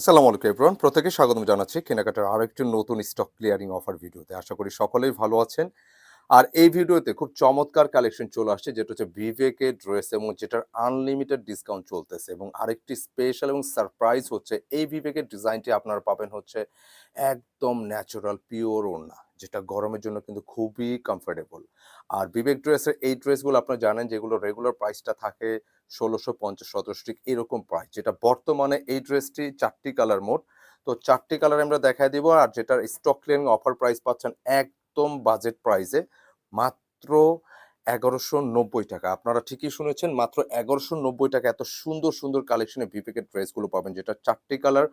আসসালামু আলাইকুম এভরিওয়ান প্রত্যেকে স্বাগতম জানাচ্ছি কেনাকাটার আরেকটি নতুন স্টক ক্লিয়ারিং অফার ভিডিওতে। আশা করি সকলেই ভালো আছেন। আর এই ভিডিওতে খুব চমৎকার কালেকশন চলে আসছে, যেটা হচ্ছে বিবেকের ড্রেস এবং যেটার আনলিমিটেড ডিসকাউন্ট চলতেছে। এবং আরেকটি স্পেশাল এবং সারপ্রাইজ হচ্ছে, এই বিবেকের ডিজাইনটি আপনারা পাবেন হচ্ছে একদম ন্যাচারাল পিওর ওড়না, যেটা গরমের জন্য কিন্তু খুবই কমফোর্টেবল আর বিবেক ড্রেসের এই ড্রেসগুলো আপনারা জানেন, যেগুলো রেগুলার প্রাইসটা থাকে ষোলোশো পঞ্চাশ সতেরোশো এরকম প্রাইস যেটা বর্তমানে এই ড্রেসটি চারটি কালার মোট। তো চারটি কালার আমরা দেখায় দিব, আর যেটার স্টক ক্লিয়ারিং অফার প্রাইস পাচ্ছেন একদম বাজেট প্রাইসে মাত্র এগারোশো নব্বই টাকা। আপনারা ঠিকই শুনেছেন, মাত্র এগারোশো নব্বই টাকা এত সুন্দর সুন্দর কালেকশনে বিপেকের ড্রেসগুলো পাবেন, যেটা চারটি কালার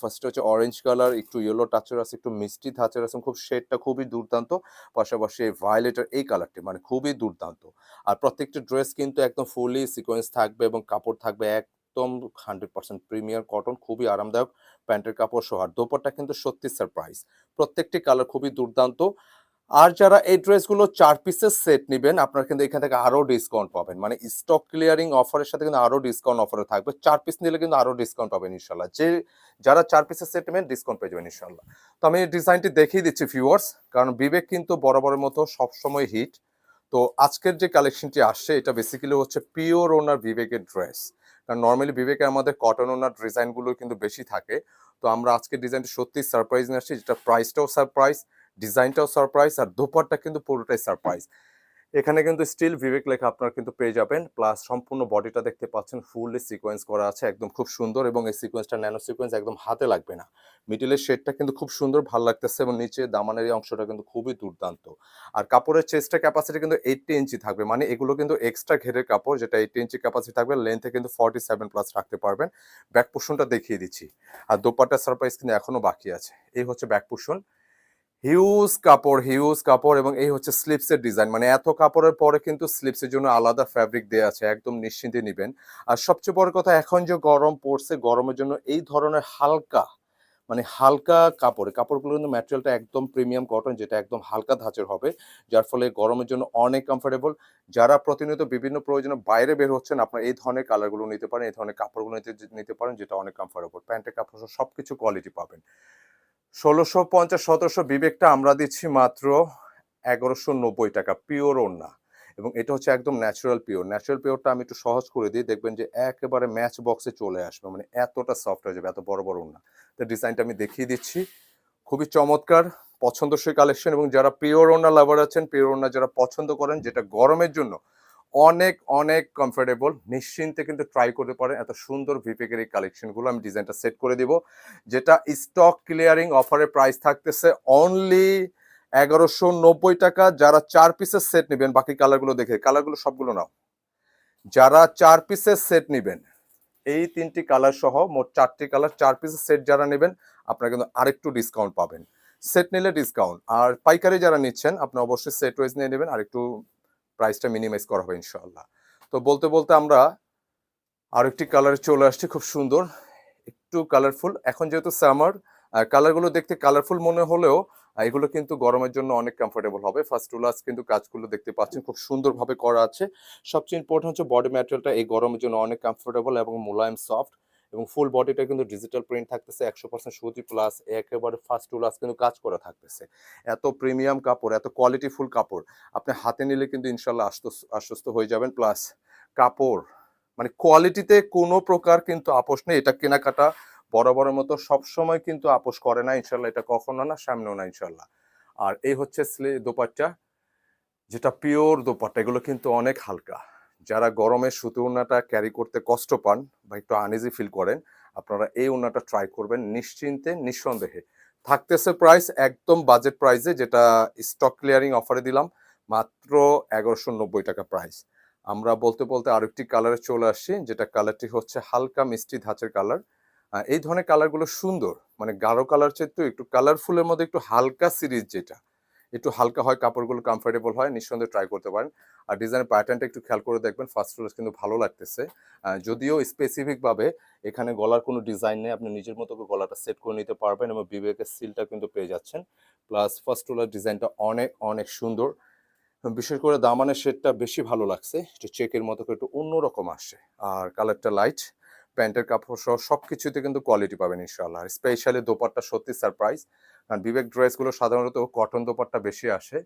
ফার্স্ট হচ্ছে অরেঞ্জ কালার একটু ইয়েলো টাচের আছে, একটু মিষ্টি ধাঁচের আছে, খুব শেডটা খুবই দুর্দান্ত। পাশাপাশি ভায়োলেটের এই কালারটি মানে খুবই দুর্দান্ত। আর প্রত্যেকটি ড্রেস কিন্তু একদম ফুলি সিকোয়েন্স থাকবে এবং কাপড় থাকবে এক একদম হান্ড্রেড পার্সেন্ট প্রিমিয়ার কটন খুবই আরামদায়ক। প্যান্টের কাপড় সহ, আর দোপাট্টা কিন্তু সত্যি সারপ্রাইজ প্রত্যেকটি কালার খুবই দুর্দান্ত। আর যারা এই ড্রেসগুলো চার পিসের সেট নেবেন, আপনারা কিন্তু এখান থেকে আরও ডিসকাউন্ট পাবেন। মানে স্টক ক্লিয়ারিং অফারের সাথে কিন্তু আরও ডিসকাউন্ট অফারে থাকবে। চার পিস নিলে কিন্তু আরও ডিসকাউন্ট পাবেন ইনশাল্লাহ যে, যারা চার পিসের সেট নেবেন ডিসকাউন্ট পেয়ে যাবেন ইনশাল্লাহ তো আমি ডিজাইনটি দেখিয়ে দিচ্ছি ভিউয়ার্স কারণ বিবেক কিন্তু বরাবরের মতো সবসময় হিট তো আজকের যে কালেকশনটি আসছে, এটা বেসিক্যালি হচ্ছে পিওর ওনার বিবেকের ড্রেস কারণ নর্মালি বিবেকে আমাদের কটন ওনার ডিজাইনগুলো কিন্তু বেশি থাকে। তো আমরা আজকের ডিজাইনটি সত্যি সারপ্রাইজ নিয়ে আসছি, যেটা প্রাইসটাও সারপ্রাইজ ডিজাইনটাও সারপ্রাইজ আর দোপারটা কিন্তু পুরোটাই সারপ্রাইজ এখানে কিন্তু স্টিল বিবেক লেখা আপনারা কিন্তু পেয়ে যাবেন। প্লাস সম্পূর্ণ বডিটা দেখতে পাচ্ছেন ফুললি সিকোয়েন্স করা আছে, একদম খুব সুন্দর এবং এই সিকোয়েন্সটা ন্যানো সিকোয়েন্স একদম হাতে লাগবে না। মিডিলের শেডটা কিন্তু খুব সুন্দর, ভালো লাগতেছে এবং নিচে দামানের এই অংশটা কিন্তু খুবই দুর্দান্ত। আর কাপড়ের চেস্টের ক্যাপাসিটি কিন্তু এইটটি ইঞ্চি থাকবে মানে এগুলো কিন্তু এক্সট্রা ঘেরের কাপড়, যেটা এইটটি ইঞ্চি ক্যাপাসিটি থাকবে লেন্থে কিন্তু ফর্টি সেভেন প্লাস রাখতে পারবেন। ব্যাক পোর্শনটা দেখিয়ে দিচ্ছি। আর দোপাট্টা সারপ্রাইজ কিন্তু এখনও বাকি আছে। এই হচ্ছে ব্যাক পোর্শন হিউজ কাপড় হিউজ কাপড় এবং এই হচ্ছে স্লিপসের ডিজাইন মানে এত কাপড়ের পরে কিন্তু স্লিপসের জন্য আলাদা ফ্যাব্রিক দেওয়া আছে, একদম নিশ্চিন্তে নেবেন। আর সবচেয়ে বড় কথা, এখন যে গরম পড়ছে, গরমের জন্য এই ধরনের হালকা মানে হালকা কাপড়, কাপড়গুলো কিন্তু ম্যাটেরিয়ালটা একদম প্রিমিয়াম কটন যেটা একদম হালকা ধাঁচের হবে, যার ফলে গরমের জন্য অনেক কমফোর্টেবল যারা প্রতিনিয়ত বিভিন্ন প্রয়োজনে বাইরে বের হচ্ছেন, আপনার এই ধরনের কালারগুলো নিতে পারেন, এই ধরনের কাপড়গুলো নিতে নিতে পারেন, যেটা অনেক কমফোর্টেবল প্যান্টের কাপড় সব কিছু কোয়ালিটি পাবেন। ষোলোশো পঞ্চাশ, সতেরোশো বিবেকটা আমরা দিচ্ছি মাত্র এগারোশো নব্বই টাকা পিওর ওড়না। এবং এটা হচ্ছে একদম ন্যাচারাল পিওর ন্যাচারাল পিওরটা আমি একটু সহজ করে দিই, দেখবেন যে একেবারে ম্যাচ বক্সে চলে আসবে মানে এতটা সফট হয়ে যাবে, এত বড় বড় ওড়না। তো ডিজাইনটা আমি দেখিয়ে দিচ্ছি। খুবই চমৎকার, পছন্দসই কালেকশন এবং যারা পিওর ওড়না লাভার আছেন পিওর ওড়না যারা পছন্দ করেন, যেটা গরমের জন্য অনেক অনেক কমফোর্টেবল নিশ্চিন্তে কিন্তু ট্রাই করতে পারেন। এত সুন্দর ভিপেকের এই কালেকশনগুলো আমি ডিজাইনটা সেট করে দিব। যেটা স্টক ক্লিয়ারিং অফারের প্রাইস থাকতেছে অনলি এগারোশো নব্বই টাকা। যারা চার পিসের সেট নেবেন, বাকি কালারগুলো দেখে। কালারগুলো সবগুলো নাও। যারা চার পিসের সেট নেবেন, এই তিনটি কালার সহ মোট চারটি কালার চার পিসের সেট যারা নেবেন, আপনারা কিন্তু আরেকটু ডিসকাউন্ট পাবেন। সেট নিলে ডিসকাউন্ট আর পাইকারি যারা নিচ্ছেন, আপনি অবশ্যই সেট ওয়াইজ নিয়ে নেবেন। আরেকটু প্রাইসটা মিনিমাইজ করা হবে ইনশাল্লাহ তো বলতে বলতে আমরা আরেকটি কালারে চলে আসছি, খুব সুন্দর, একটু কালারফুল এখন যেহেতু সামার কালারগুলো দেখতে কালারফুল মনে হলেও এগুলো কিন্তু গরমের জন্য অনেক কমফোর্টেবল হবে। ফার্স্ট উলাস কিন্তু কাজগুলো দেখতে পাচ্ছেন, খুব সুন্দরভাবে করা আছে। সবচেয়ে ইম্পর্টেন্ট হচ্ছে বডি ম্যাটেরিয়ালটা এই গরমের জন্য অনেক কমফোর্টেবল এবং মোলায়েম সফট এবং ফুল বডিটা কিন্তু ডিজিটাল প্রিন্ট থাকতেছে, একশো পার্সেন্ট সুতি প্লাস একেবারে ফার্স্ট উলাস কিন্তু কাজ করা থাকতেছে। এত প্রিমিয়াম কাপড়, এত কোয়ালিটি ফুল কাপড়, আপনি হাতে নিলে কিন্তু ইনশাল্লাহ আশ্বস্ত আশ্বস্ত হয়ে যাবেন। প্লাস কাপড় মানে কোয়ালিটিতে কোনো প্রকার কিন্তু আপোষ নেই। এটা কেনাকাটা বরাবরের মতো সবসময় কিন্তু আপোষ করে না, ইনশাল্লাহ এটা কখনো না, সামনেও না, ইনশাল্লাহ। আর এই হচ্ছে স্লি দোপাট্টা, যেটা পিওর দোপাট্টা, এগুলো কিন্তু অনেক হালকা। যারা গরমে সুতি উন্নাটা ক্যারি করতে কষ্ট পান বা একটু আনইজি ফিল করেন, আপনারা এই উন্নাটা ট্রাই করবেন নিশ্চিন্তে, নিঃসন্দেহে। থাকতেছে প্রাইস একদম বাজেট প্রাইসে যেটা স্টক ক্লিয়ারিং অফারে দিলাম, মাত্র এগারোশো নব্বই টাকা প্রাইস আমরা বলতে বলতে আরেকটি কালারে চলে আসছি, যেটা কালারটি হচ্ছে হালকা মিষ্টি ধাঁচের কালার এই ধরনের কালারগুলো সুন্দর মানে গাঢ় কালার চেয়ে একটু কালারফুলের মধ্যে একটু হালকা সিরিজ যেটা। একটু হালকা হয়, কাপড়গুলো কমফোর্টেবল হয়, নিঃসন্দেহে ট্রাই করতে পারেন। আর ডিজাইনের প্যাটার্নটা একটু খেয়াল করে দেখবেন ফার্স্ট ফ্লোর কিন্তু ভালো লাগতেছে। যদিও স্পেসিফিকভাবে এখানে গলার কোনো ডিজাইন নেই, আপনি নিজের মতো গলাটা সেট করে নিতে পারবেন এবং বিবেকের সিলটা কিন্তু পেয়ে যাচ্ছেন। প্লাস ফার্স্ট ফ্লোর ডিজাইনটা অনেক অনেক সুন্দর। বিশেষ করে দামানের শেডটা বেশি ভালো লাগছে, একটু চেকের মতো একটু অন্যরকম আসে আর কালারটা লাইট প্যান্টের কাপড় সহ সব কিছুতে কিন্তু কোয়ালিটি পাবেন ইনশাল্লাহ স্পেশালি দোপাট্টা সত্যি সারপ্রাইজ কারণ বিবেক ড্রেসগুলো সাধারণত কটন দোপাট্টা বেশি আসে।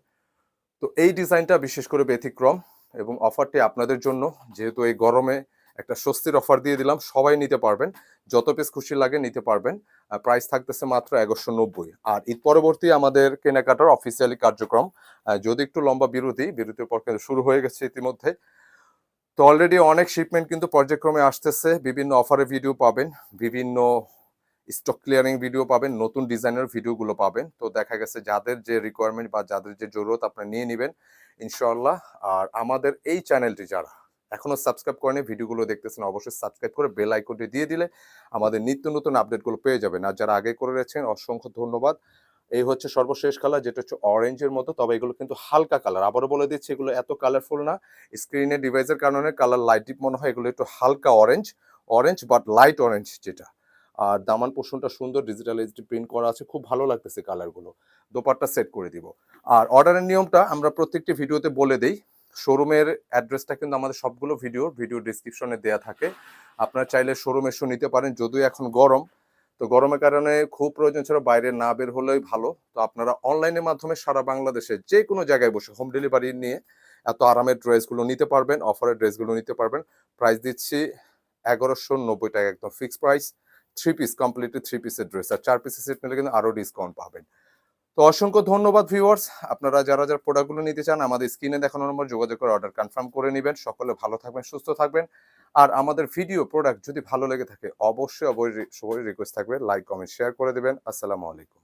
তো এই ডিজাইনটা বিশেষ করে ব্যতিক্রম এবং অফারটি আপনাদের জন্য। যেহেতু এই গরমে একটা স্বস্তির অফার দিয়ে দিলাম, সবাই নিতে পারবেন। যত পিস খুশি লাগে নিতে পারবেন। প্রাইস থাকতেছে মাত্র এগারোশো নব্বই। আর ঈদ পরবর্তী আমাদের কেনাকাটার অফিসিয়ালি কার্যক্রম। যদি একটু লম্বা বিরতি, বিরতির পর কিন্তু শুরু হয়ে গেছে ইতিমধ্যে। তো অলরেডি অনেক শিপমেন্ট কিন্তু পর্যায়ক্রমে আসতেছে। বিভিন্ন অফারের ভিডিও পাবেন। বিভিন্ন স্টক ক্লিয়ারিং ভিডিও পাবেন, নতুন ডিজাইনের ভিডিওগুলো পাবেন। তো দেখা গেছে যাদের যে রিকোয়ারমেন্ট বা যাদের যে জরুরত আপনারা নিয়ে নেবেন ইনশাল্লাহ আর আমাদের এই চ্যানেলটি যারা এখনও সাবস্ক্রাইব করেনি ভিডিওগুলো দেখতেছেন, অবশ্যই সাবস্ক্রাইব করে বেল আইকনটি দিয়ে দিলে আমাদের নিত্য নতুন আপডেটগুলো পেয়ে যাবেন। আর যারা আগে করে রয়েছেন, অসংখ্য ধন্যবাদ। এই হচ্ছে সর্বশেষ কালার যেটা হচ্ছে অরেঞ্জের মতো, তবে এগুলো কিন্তু হালকা কালার আবারও বলে দিচ্ছি, এগুলো এত কালারফুল না। স্ক্রিনে ডিভাইসের কারণে কালার লাইট ডিপ মনে হয়, এগুলো একটু হালকা orange orange but light orange যেটা। আর দামান পোষণটা সুন্দর ডিজিটাল এইচডি প্রিন্ট করা আছে, খুব ভালো লাগতেছে কালারগুলো দোপাট্টা সেট করে দিব। আর অর্ডারের নিয়মটা আমরা প্রত্যেকটি ভিডিওতে বলে দেই শোরুমের অ্যাড্রেসটা কিন্তু আমাদের সবগুলো ভিডিও ভিডিও ডিসক্রিপশনে দেয়া থাকে। আপনারা চাইলে শোরুম এসে নিতে পারেন, যদিও এখন গরম। তো গরমের কারণে খুব প্রয়োজন ছাড়া বাইরে না বের হলেই ভালো। তো আপনারা অনলাইনের মাধ্যমে সারা বাংলাদেশে যে কোনো জায়গায় বসে হোম ডেলিভারি নিয়ে এত আরামের ড্রেসগুলো নিতে পারবেন অফারের ড্রেসগুলো নিতে পারবেন। প্রাইস দিচ্ছি এগারোশো নব্বই টাকা, একদম fixed price three piece completely three পিসের ড্রেস আর চার পিসের সেট নিলে কিন্তু আরও ডিসকাউন্ট পাবেন। তো অসংখ্য ধন্যবাদ ভিউয়ার্স আপনারা যারা যারা প্রোডাক্টগুলো নিতে চান, আমাদের স্ক্রিনে দেখানো নম্বর যোগাযোগ করে অর্ডার কনফার্ম করে নেবেন। সকলে ভালো থাকবেন, সুস্থ থাকবেন। আর আমাদের ভিডিও প্রোডাক্ট যদি ভালো লেগে থাকে, অবশ্যই অবশ্যই রিকোয়েস্ট থাকবে। লাইক কমেন্ট শেয়ার করে দেবেন। আসসালামু আলাইকুম।